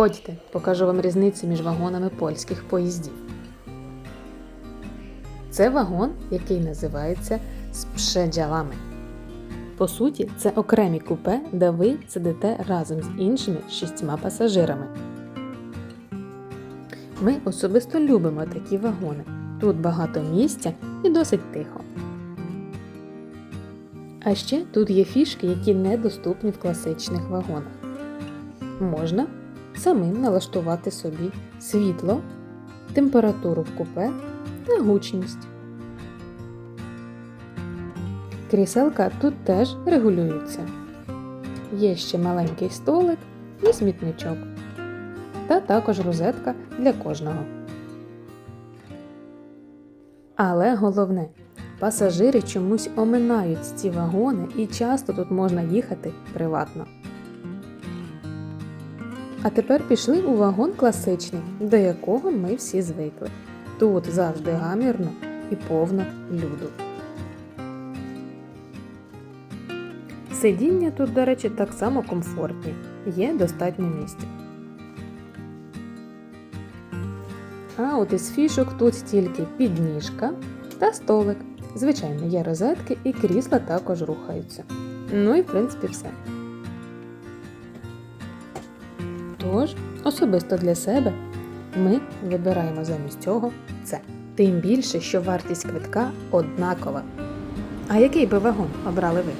Ходьте, покажу вам різницю між вагонами польських поїздів. Це вагон, який називається спшеджалами. По суті, це окремі купе, де ви сидите разом з іншими шістьма пасажирами. Ми особисто любимо такі вагони. Тут багато місця і досить тихо. А ще тут є фішки, які недоступні в класичних вагонах. Можна самим налаштувати собі світло, температуру в купе та гучність. Кріселка тут теж регулюються. Є ще маленький столик і смітничок. Та також розетка для кожного. Але головне, пасажири чомусь оминають ці вагони і часто тут можна їхати приватно. А тепер пішли у вагон класичний, до якого ми всі звикли. Тут завжди гамірно і повно люду. Сидіння тут, до речі, так само комфортні, є достатньо місця. А от із фішок тут тільки підніжка та столик. Звичайно, є розетки і крісла також рухаються. Ну і в принципі все. Тож, особисто для себе ми вибираємо замість цього це. Тим більше, що вартість квитка однакова. А який би вагон обрали ви?